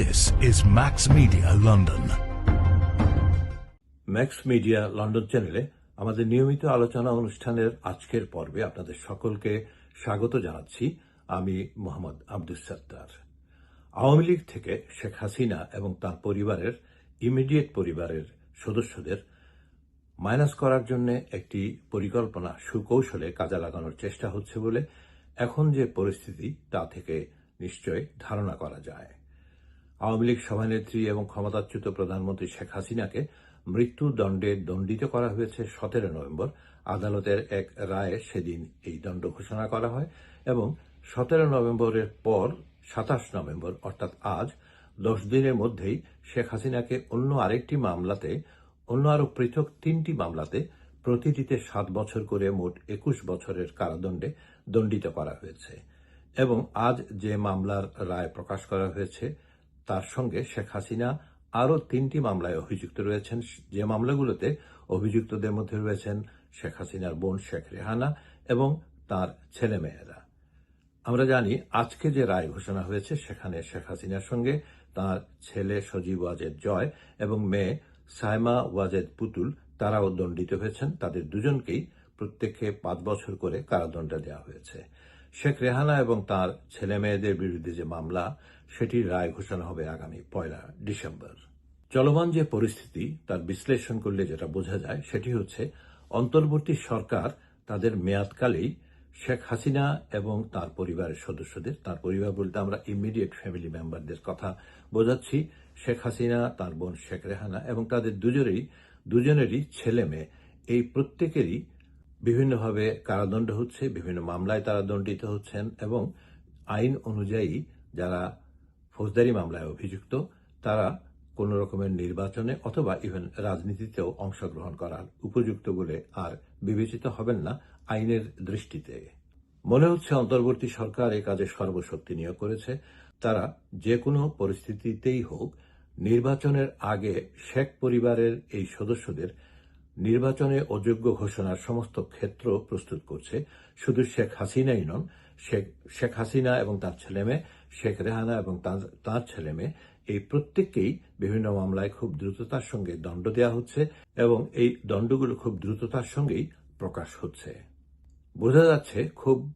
This is Max Media London. Max Media London চ্যানেলে আমাদের নিয়মিত আলোচনা অনুষ্ঠানের আজকের পর্বে আপনাদের সকলকে স্বাগত জানাচ্ছি। আমি মোহাম্মদ আব্দুল সত্তার। আওয়ামী লীগ থেকে শেখ হাসিনা এবং তার পরিবারের, ইমিডিয়েট পরিবারের সদস্যদের মাইনাস করার জন্য একটি পরিকল্পনা সুকৌশলে কাজে লাগানোর চেষ্টা হচ্ছে বলে এখন যে পরিস্থিতি তা থেকে নিশ্চয় ধারণা করা যায়। আওয়ামী লীগ সভানেত্রী এবং ক্ষমতাচ্যুত প্রধানমন্ত্রী শেখ হাসিনাকে মৃত্যুদণ্ডে দণ্ডিত করা হয়েছে সতেরো নভেম্বর। আদালতের এক রায়ে সেদিন এই দণ্ড ঘোষণা করা হয় এবং সতেরো নভেম্বরের পর সাতাশ নভেম্বর, অর্থাৎ আজ, দশ দিনের মধ্যেই শেখ হাসিনাকে অন্য আরেকটি মামলাতে, অন্য আরও পৃথক তিনটি মামলাতে প্রতিটিতে সাত বছর করে মোট একুশ বছরের কারাদণ্ডে দণ্ডিত করা হয়েছে। এবং আজ যে মামলার রায় প্রকাশ করা হয়েছে তার সঙ্গে শেখ হাসিনা আরও তিনটি মামলায় অভিযুক্ত রয়েছেন। যে মামলাগুলোতে অভিযুক্তদের মধ্যে রয়েছেন শেখ হাসিনার বোন শেখ রেহানা এবং তার ছেলেমেয়েরা। আমরা জানি আজকে যে রায় ঘোষণা হয়েছে, সেখানে শেখ হাসিনার সঙ্গে তার ছেলে সজীব ওয়াজেদ জয় এবং মেয়ে সাইমা ওয়াজেদ পুতুল, তারাও দণ্ডিত হয়েছেন। তাদের দুজনকেই প্রত্যেককে পাঁচ বছর করে কারাদণ্ড দেওয়া হয়েছে। শেখ রেহানা এবং তার ছেলে মেয়েদের বিরুদ্ধে যে মামলা সেটির রায় ঘোষণা হবে আগামী পয়লা ডিসেম্বর। চলমান যে পরিস্থিতি, তার বিশ্লেষণ করলে যেটা বোঝা যায়, সেটি হচ্ছে অন্তর্বর্তী সরকার তাদের মেয়াদকালেই শেখ হাসিনা এবং তার পরিবারের সদস্যদের, তার পরিবার বলতে আমরা ইমিডিয়েট ফ্যামিলি মেম্বারদের কথা বোঝাচ্ছি, শেখ হাসিনা, তার বোন শেখ রেহানা এবং তাদের দুজনেরই দুজনেরই ছেলে মেয়ে। এই প্রত্যেকেরই বিভিন্নভাবে কারাদণ্ড হচ্ছে, বিভিন্ন মামলায় তারা দণ্ডিত হচ্ছেন এবং আইন অনুযায়ী যারা ফৌজদারি মামলায় অভিযুক্ত, তারা কোন রকমের নির্বাচনে অথবা ইভেন রাজনীতিতেও অংশগ্রহণ করার উপযুক্ত বলে আর বিবেচিত হবেন না আইনের দৃষ্টিতে। মনে হচ্ছে অন্তর্বর্তী সরকার এ কাজে সর্বশক্তি নিয়োগ করেছে। তারা যে কোনো পরিস্থিতিতেই হোক, নির্বাচনের আগে শেখ পরিবারের এই সদস্যদের নির্বাচনে অযোগ্য ঘোষণার সমস্ত ক্ষেত্র প্রস্তুত করছে। শুধু শেখ হাসিনাই নন, শেখ হাসিনা এবং তার ছেলেমেয়ে শেখ রেহানা এবং তার- তার ছেলেমেয়ে এই প্রত্যেককেই বিভিন্ন মামলায় খুব দ্রুততার সঙ্গে দণ্ড দেওয়া হচ্ছে এবং এই দণ্ডগুলো খুব দ্রুততার সঙ্গেই প্রকাশ হচ্ছে। বোঝা যাচ্ছে খুব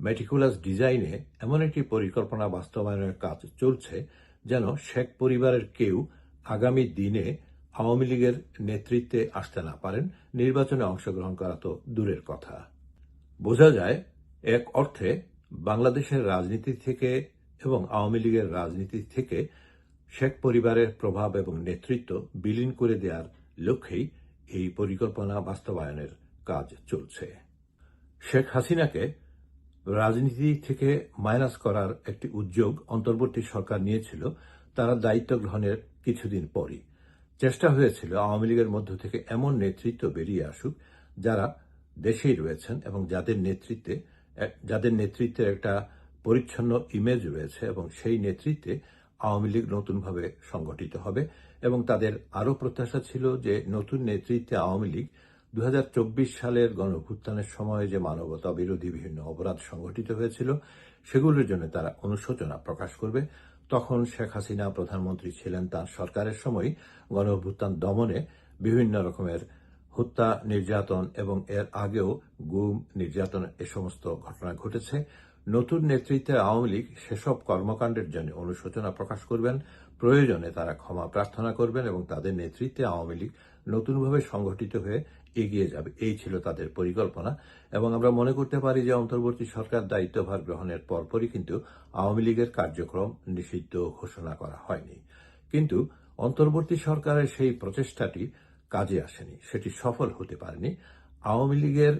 মেটিকুলাস ডিজাইনে এমন একটি পরিকল্পনা বাস্তবায়নের কাজ চলছে যেন শেখ পরিবারের কেউ আগামী দিনে আওয়ামী লীগের নেতৃত্বে আসতে না পারেন, নির্বাচনে অংশগ্রহণ করা তো দূরের কথা। বোঝা যায়, এক অর্থে বাংলাদেশের রাজনীতি থেকে এবং আওয়ামী লীগের রাজনীতি থেকে শেখ পরিবারের প্রভাব এবং নেতৃত্ব বিলীন করে দেওয়ার লক্ষ্যেই এই পরিকল্পনা বাস্তবায়নের কাজ চলছে। শেখ হাসিনাকে রাজনীতি থেকে মাইনাস করার একটি উদ্যোগ অন্তর্বর্তী সরকার নিয়েছিল, তারা দায়িত্ব গ্রহণের কিছুদিন পরই। চেষ্টা হয়েছিল আওয়ামী লীগের মধ্য থেকে এমন নেতৃত্ব বেরিয়ে আসুক যারা দেশেই রয়েছেন এবং যাদের নেতৃত্বে, যাদের নেতৃত্বের একটা পরিচ্ছন্ন ইমেজ রয়েছে এবং সেই নেতৃত্বে আওয়ামী লীগ নতুনভাবে সংগঠিত হবে এবং তাদের আরও প্রত্যাশা ছিল যে নতুন নেতৃত্বে আওয়ামী লীগ দু হাজার চব্বিশ সালের গণভুত্থানের সময় যে মানবতা বিরোধী বিভিন্ন অপরাধ সংঘটিত হয়েছিল, সেগুলোর জন্য তারা অনুশোচনা প্রকাশ করবে। তখন শেখ হাসিনা প্রধানমন্ত্রী ছিলেন তার সরকারের সময় গণভুত্থান দমনে বিভিন্ন রকমের হত্যা, নির্যাতন এবং এর আগেও গুম, নির্যাতন এ সমস্ত ঘটনা ঘটেছে। নতুন নেতৃত্বে আওয়ামী লীগ সেসব কর্মকাণ্ডের জন্য অনুশোচনা প্রকাশ করবেন। প্রয়োজনে তারা ক্ষমা প্রার্থনা করবেন এবং তাদের নেতৃত্বে আওয়ামী লীগ নতুনভাবে সংগঠিত হয়ে এগিয়ে যাবে। এই ছিল তাদের পরিকল্পনা এবং আমরা মনে করতে পারি যে অন্তর্বর্তী সরকার দায়িত্বভার গ্রহণের পরপরই কিন্তু আওয়ামী লীগের কার্যক্রম নিষিদ্ধ ঘোষণা করা হয়নি। কিন্তু অন্তর্বর্তী সরকারের সেই প্রচেষ্টাটি কাজে আসেনি। সেটি সফল হতে পারেনি। আওয়ামী লীগের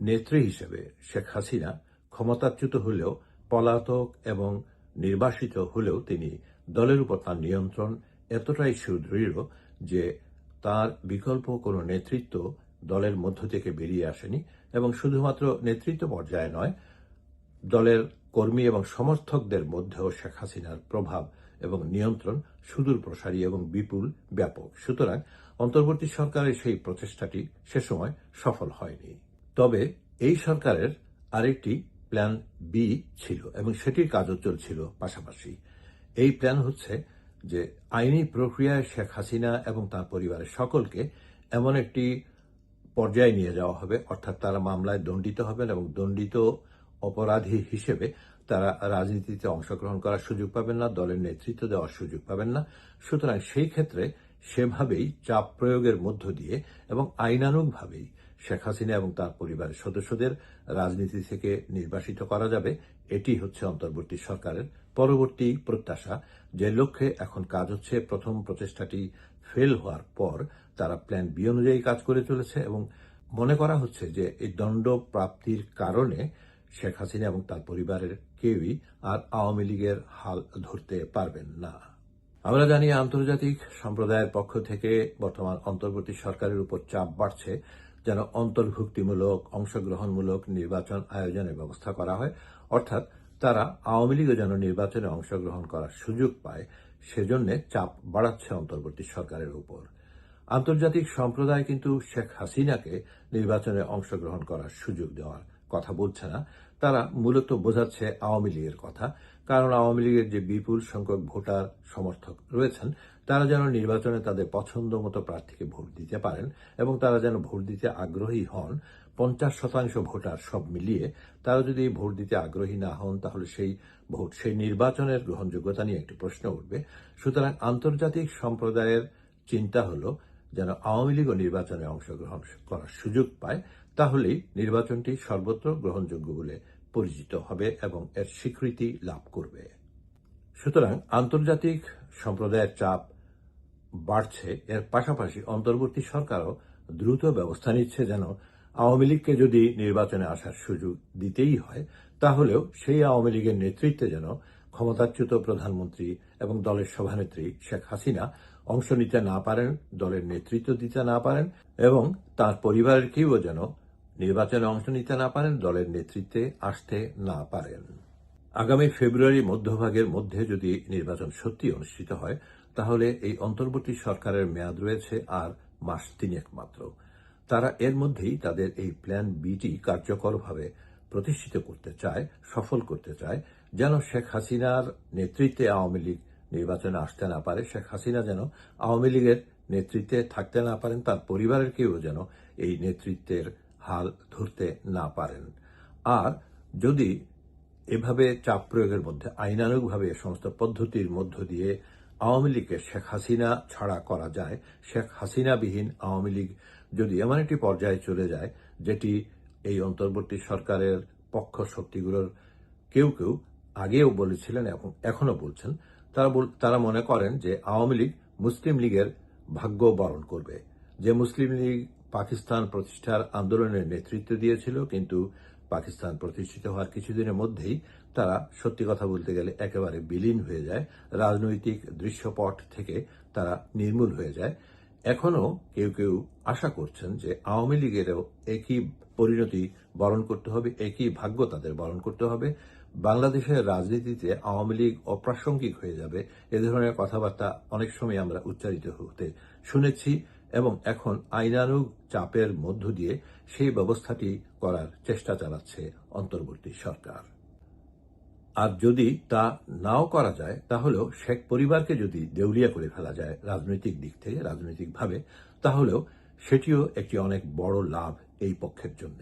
নেত্রী হিসেবে শেখ হাসিনা ক্ষমতাচ্যুত হলেও, পলাতক এবং নির্বাসিত হলেও তিনি দলের উপর তার নিয়ন্ত্রণ এতটাই সুদৃঢ় যে তার বিকল্প কোনো নেতৃত্ব দলের মধ্য থেকে বেরিয়ে আসেনি এবং শুধুমাত্র নেতৃত্ব পর্যায়ে নয়, দলের কর্মী এবং সমর্থকদের মধ্যেও শেখ হাসিনার প্রভাব এবং নিয়ন্ত্রণ সুদূর প্রসারী এবং বিপুল, ব্যাপক। সুতরাং অন্তর্বর্তী সরকারের সেই প্রচেষ্টাটি সে সময় সফল হয়নি। তবে এই সরকারের আরেকটি প্ল্যান বি ছিল এবং সেটির কাজও চলছিল পাশাপাশি। এই প্ল্যান হচ্ছে যে আইনি প্রক্রিয়ায় শেখ হাসিনা এবং তার পরিবারের সকলকে এমন একটি পর্যায়ে নিয়ে যাওয়া হবে, অর্থাৎ তারা মামলায় দণ্ডিত হবেন এবং দণ্ডিত অপরাধী হিসেবে তারা রাজনীতিতে অংশগ্রহণ করার সুযোগ পাবেন না, দলের নেতৃত্ব দেওয়ার সুযোগ পাবেন না। সুতরাং সেই ক্ষেত্রে সেভাবেই চাপ প্রয়োগের মধ্য দিয়ে এবং আইনানুগভাবেই শেখ হাসিনা এবং তার পরিবারের সদস্যদের রাজনীতি থেকে নির্বাসিত করা যাবে, এটি হচ্ছে অন্তর্বর্তী সরকারের পরবর্তী প্রত্যাশা। যে লক্ষ্যে এখন কাজ হচ্ছে, প্রথম প্রচেষ্টাটি ফেল হওয়ার পর তারা প্ল্যান বি অনুযায়ী কাজ করে চলেছে এবং মনে করা হচ্ছে যে এই দণ্ড প্রাপ্তির কারণে শেখ হাসিনা এবং তার পরিবারের কেউই আর আওয়ামী লীগের হাল ধরতে পারবেন না। আমরা জানি আন্তর্জাতিক সম্প্রদায়ের পক্ষ থেকে বর্তমান অন্তর্বর্তী সরকারের উপর চাপ বাড়ছে। যেন অন্তর্ভুক্তিমূলক, অংশগ্রহণমূলক নির্বাচন আয়োজনের ব্যবস্থা করা হয়। অর্থাৎ তারা আওয়ামী লীগও যেন নির্বাচনে অংশগ্রহণ করার সুযোগ পায়, সেজন্য চাপ বাড়াচ্ছে অন্তর্বর্তী সরকারের উপর। আন্তর্জাতিক সম্প্রদায় কিন্তু শেখ হাসিনাকে নির্বাচনে অংশগ্রহণ করার সুযোগ দেওয়ার কথা বলছে না। তারা মূলত বোঝাচ্ছে আওয়ামী লীগের কথা। কারণ আওয়ামী লীগের যে বিপুল সংখ্যক ভোটার সমর্থক রয়েছেন, তারা যেন নির্বাচনে তাদের পছন্দ মতো প্রার্থীকে ভোট দিতে পারেন এবং তারা যেন ভোট দিতে আগ্রহী হন, পঞ্চাশ শতাংশ ভোটার সব মিলিয়ে তারা যদি ভোট দিতে আগ্রহী না হন, তাহলে সেই ভোট, সেই নির্বাচনের গ্রহণযোগ্যতা নিয়ে একটি প্রশ্ন উঠবে। সুতরাং আন্তর্জাতিক সম্প্রদায়ের চিন্তা হল যেন আওয়ামী লীগও নির্বাচনে অংশগ্রহণ করার সুযোগ পায়, তাহলেই নির্বাচনটি সর্বত্র গ্রহণযোগ্য বলে পরিচিত হবে এবং এর স্বীকৃতি লাভ করবে। সুতরাং আন্তর্জাতিক সম্প্রদায়ের চাপ বাড়ছে। এর পাশাপাশি অন্তর্বর্তী সরকারও দ্রুত ব্যবস্থা নিচ্ছে যেন আওয়ামী লীগকে যদি নির্বাচনে আসার সুযোগ দিতেই হয়, তাহলেও সেই আওয়ামী লীগের নেতৃত্বে যেন ক্ষমতাচ্যুত প্রধানমন্ত্রী এবং দলের সভানেত্রী শেখ হাসিনা অংশ নিতে না পারেন, দলের নেতৃত্ব দিতে না পারেন এবং তার পরিবারের কেউও যেন নির্বাচনে অংশ নিতে না পারেন, দলের নেতৃত্বে আসতে না পারেন। আগামী ফেব্রুয়ারি মধ্যভাগের মধ্যে যদি নির্বাচন সত্যি অনুষ্ঠিত হয়, তাহলে এই অন্তর্বর্তী সরকারের মেয়াদ রয়েছে আর মাস তিনেক মাত্র। তারা এর মধ্যেই তাদের এই প্ল্যান বিটি কার্যকরভাবে প্রতিষ্ঠিত করতে চায়, সফল করতে চায়, যেন শেখ হাসিনার নেতৃত্বে আওয়ামী লীগ নির্বাচনে আসতে না পারে, শেখ হাসিনা যেন আওয়ামী লীগের নেতৃত্বে থাকতে না পারেন, তার পরিবারের কেউ যেন এই নেতৃত্বের হাল ধরতে না পারেন। আর যদি এভাবে চাপ প্রয়োগের মধ্যে আইনানুগভাবে সমস্ত পদ্ধতির মধ্য দিয়ে আওয়ামী লীগকে শেখ হাসিনা ছাড়া করা যায়, শেখ হাসিনাবিহীন আওয়ামী লীগ যদি এমন একটি পর্যায়ে চলে যায়, যেটি এই অন্তর্বর্তী সরকারের পক্ষ শক্তিগুলোর কেউ কেউ আগেও বলেছিলেন এবং এখনও বলছেন, তারা তারা মনে করেন যে আওয়ামী লীগ মুসলিম লীগের ভাগ্য বরণ করবে। যে মুসলিম লীগ পাকিস্তান প্রতিষ্ঠার আন্দোলনের নেতৃত্ব দিয়েছিল, কিন্তু পাকিস্তান প্রতিষ্ঠিত হওয়ার কিছুদিনের মধ্যেই তারা, সত্যি কথা বলতে গেলে একেবারে বিলীন হয়ে যায়। রাজনৈতিক দৃশ্যপট থেকে তারা নির্মূল হয়ে যায়। এখনও কেউ কেউ আশা করছেন যে আওয়ামী লীগেরও একই পরিণতি বরণ করতে হবে, একই ভাগ্য তাদের বরণ করতে হবে। বাংলাদেশের রাজনীতিতে আওয়ামী লীগ অপ্রাসঙ্গিক হয়ে যাবে, এ ধরনের কথাবার্তা অনেক সময় আমরা উচ্চারিত হতে শুনেছি। এবং এখন আইনানুগ চাপের মধ্য দিয়ে সেই ব্যবস্থাটি করার চেষ্টা চালাচ্ছে অন্তর্বর্তী সরকার। আর যদি তা নাও করা যায়, তাহলেও শেখ পরিবারকে যদি দেউলিয়া করে ফেলা যায় রাজনৈতিক দিক থেকে, রাজনৈতিকভাবে, তাহলেও সেটিও একটি অনেক বড় লাভ এই পক্ষের জন্য।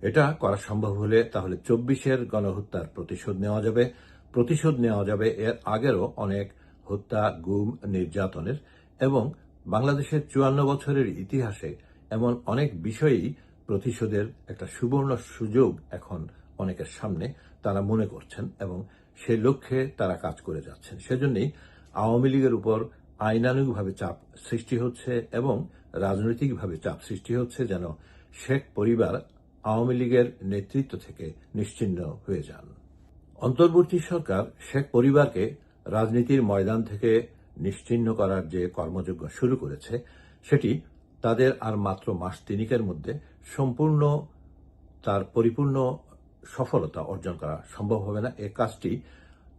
এটা করা সম্ভব হলে তাহলে চব্বিশের গণহত্যার প্রতিশোধ নেওয়া যাবে। প্রতিশোধ নেওয়া যাবে এর আগেরও অনেক হত্যা, গুম, নির্যাতনের এবং বাংলাদেশের চুয়ান্ন বছরের ইতিহাসে এমন অনেক বিষয়েই প্রতিশোধের একটা সুবর্ণ সুযোগ এখন অনেকের সামনে তারা মনে করছেন এবং সে লক্ষ্যে তারা কাজ করে যাচ্ছেন। সেজন্যই আওয়ামী লীগের উপর আইনানুগভাবে চাপ সৃষ্টি হচ্ছে এবং রাজনৈতিকভাবে চাপ সৃষ্টি হচ্ছে যেন শেখ পরিবার আওয়ামী লীগের নেতৃত্ব থেকে নিশ্চিহ্ন হয়ে যান। অন্তর্বর্তী সরকার শেখ পরিবারকে রাজনীতির ময়দান থেকে নিশ্চিহ্ন করার যে কর্মযজ্ঞ শুরু করেছে, সেটি তাদের আর মাত্র মাস তিনিকের মধ্যে সম্পূর্ণ, তার পরিপূর্ণ সফলতা অর্জন করা সম্ভব হবে না। এ কাজটি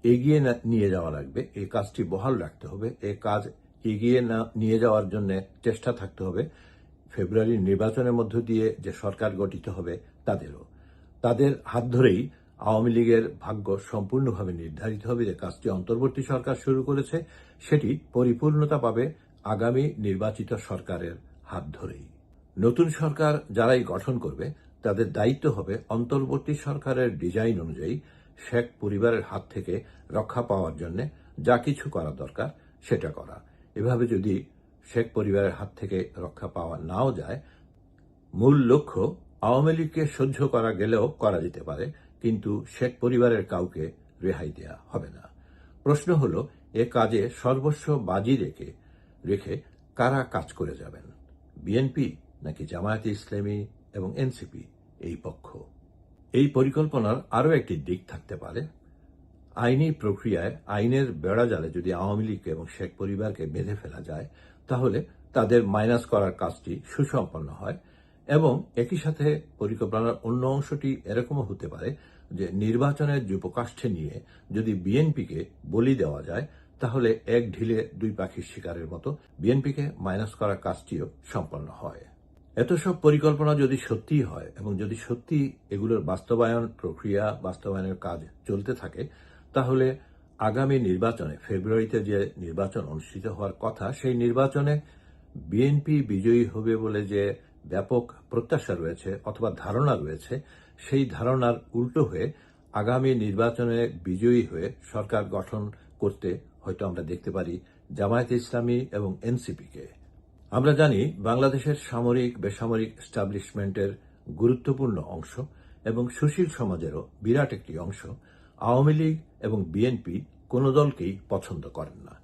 এগিয়ে নিয়ে যাওয়া লাগবে। এই কাজটি বহাল রাখতে হবে। এ কাজ এগিয়ে না, নিয়ে যাওয়ার জন্য চেষ্টা থাকতে হবে। ফেব্রুয়ারির নির্বাচনের মধ্য দিয়ে যে সরকার গঠিত হবে, তাদেরও। তাদের হাত ধরেই আওয়ামী লীগের ভাগ্য সম্পূর্ণভাবে নির্ধারিত হবে যে কাজটি অন্তর্বর্তী সরকার শুরু করেছে, সেটি পরিপূর্ণতা পাবে আগামী নির্বাচিত সরকারের হাত ধরেই। নতুন সরকার যারাই গঠন করবে, তাদের দায়িত্ব হবে অন্তর্বর্তী সরকারের ডিজাইন অনুযায়ী শেখ পরিবারের হাত থেকে রক্ষা পাওয়ার জন্য যা কিছু করা দরকার সেটা করা। এভাবে যদি শেখ পরিবারের হাত থেকে রক্ষা পাওয়া নাও যায়, মূল লক্ষ্য আওয়ামী লীগকে সহ্য করা গেলেও করা যেতে পারে। কিন্তু শেখ পরিবারের কাউকে রেহাই দেয়া হবে না। প্রশ্ন হল, এ কাজে সর্বস্ব বাজি রেখে রেখে কারা কাজ করে যাবেন? বিএনপি নাকি জামায়াতে ইসলামী এবং এনসিপি? এই পক্ষ। এই পরিকল্পনার আরও একটি দিক থাকতে পারে। আইনি প্রক্রিয়ায় আইনের বেড়াজালে যদি আওয়ামী লীগ এবং শেখ পরিবারকে বেঁধে ফেলা যায়, তাহলে তাদের মাইনাস করার কাজটি সুসম্পন্ন হয়। এবং একই সাথে পরিকল্পনার অন্য অংশটি এরকমও হতে পারে যে নির্বাচনের যুপকাষ্ঠে নিয়ে যদি বিএনপিকে বলি দেওয়া যায়, তাহলে এক ঢিলে দুই পাখির শিকারের মতো বিএনপিকে মাইনাস করার কাজটিও সম্পন্ন হয়। এত সব পরিকল্পনা যদি সত্যিই হয় এবং যদি সত্যি এগুলোর বাস্তবায়ন প্রক্রিয়া, বাস্তবায়নের কাজ চলতে থাকে, তাহলে আগামী নির্বাচনে, ফেব্রুয়ারিতে যে নির্বাচন অনুষ্ঠিত হওয়ার কথা, সেই নির্বাচনে বিএনপি বিজয়ী হবে বলে যে ব্যাপক প্রত্যাশা রয়েছে অথবা ধারণা রয়েছে, সেই ধারণার উল্টো হয়ে আগামী নির্বাচনে বিজয়ী হয়ে সরকার গঠন করতে হয়তো আমরা দেখতে পারি জামায়াতে ইসলামী এবং এনসিপিকে। আমরা জানি বাংলাদেশের সামরিক, বেসামরিক এস্টাবলিশমেন্টের গুরুত্বপূর্ণ অংশ এবং সুশীল সমাজেরও বিরাট একটি অংশ। আওয়ামী লীগ এবং বিএনপি কোনো দলকেই পছন্দ করেন না।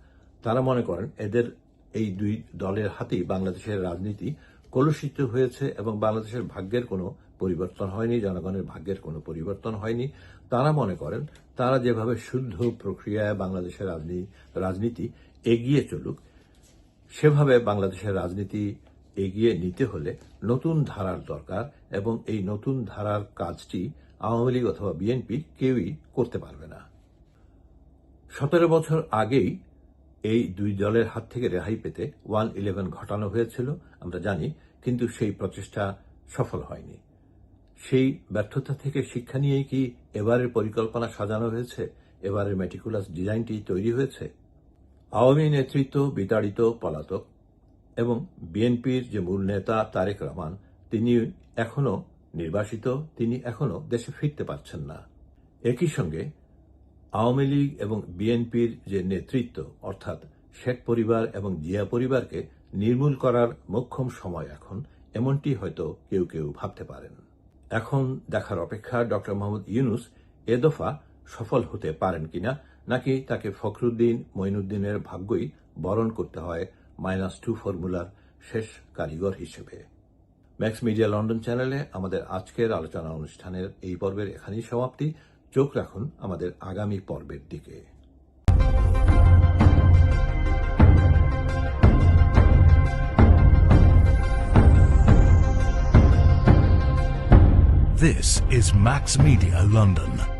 তারা মনে করেন এদের এই দুই দলের হাতেই বাংলাদেশের রাজনীতি কলুষিত হয়েছে এবং বাংলাদেশের ভাগ্যের কোনো পরিবর্তন হয়নি, জনগণের ভাগ্যের কোনো পরিবর্তন হয়নি। তারা মনে করেন, তারা যেভাবে শুদ্ধ প্রক্রিয়ায় বাংলাদেশের রাজনীতি এগিয়ে চলুক, সেভাবে বাংলাদেশের রাজনীতি এগিয়ে নিতে হলে নতুন ধারার দরকার এবং এই নতুন ধারার কাজটি আওয়ামী লীগ অথবা বিএনপি কেউই করতে পারবে না। সতেরো বছর আগেই এই দুই দলের হাত থেকে রেহাই পেতে ওয়ান ইলেভেন ঘটানো হয়েছিল, আমরা জানি, কিন্তু সেই প্রচেষ্টা সফল হয়নি। সেই ব্যর্থতা থেকে শিক্ষা নিয়েই কি এবারের পরিকল্পনা সাজানো হয়েছে? এবারের মেটিকুলাস ডিজাইনটি তৈরি হয়েছে? আওয়ামী নেতৃত্ব, বিতাড়িত, পলাতক এবং বিএনপির যে মূল নেতা তারেক রহমান, তিনি এখনও নির্বাসিত, তিনি এখনও দেশে ফিরতে পারছেন না। একই সঙ্গে আওয়ামী লীগ এবং বিএনপির যে নেতৃত্ব, অর্থাৎ শেখ পরিবার এবং জিয়া পরিবারকে নির্মূল করার মোক্ষম সময় এখন, এমনটি হয়তো কেউ কেউ ভাবতে পারেন। এখন দেখার অপেক্ষা ড. মোহাম্মদ ইউনুস এ দফা সফল হতে পারেন কিনা, নাকি তাকে ফখরুদ্দিন মঈনুদ্দিনের ভাগ্যই বরণ করতে হয় মাইনাস টু ফর্মুলার শেষ কারিগর হিসেবে? ম্যাক্স মিডিয়া লন্ডন চ্যানেলে আমাদের আজকের আলোচনা অনুষ্ঠানের এই পর্বের এখানেই সমাপ্তি। চোখ রাখুন আমাদের আগামী পর্বের দিকে This is Max Media London.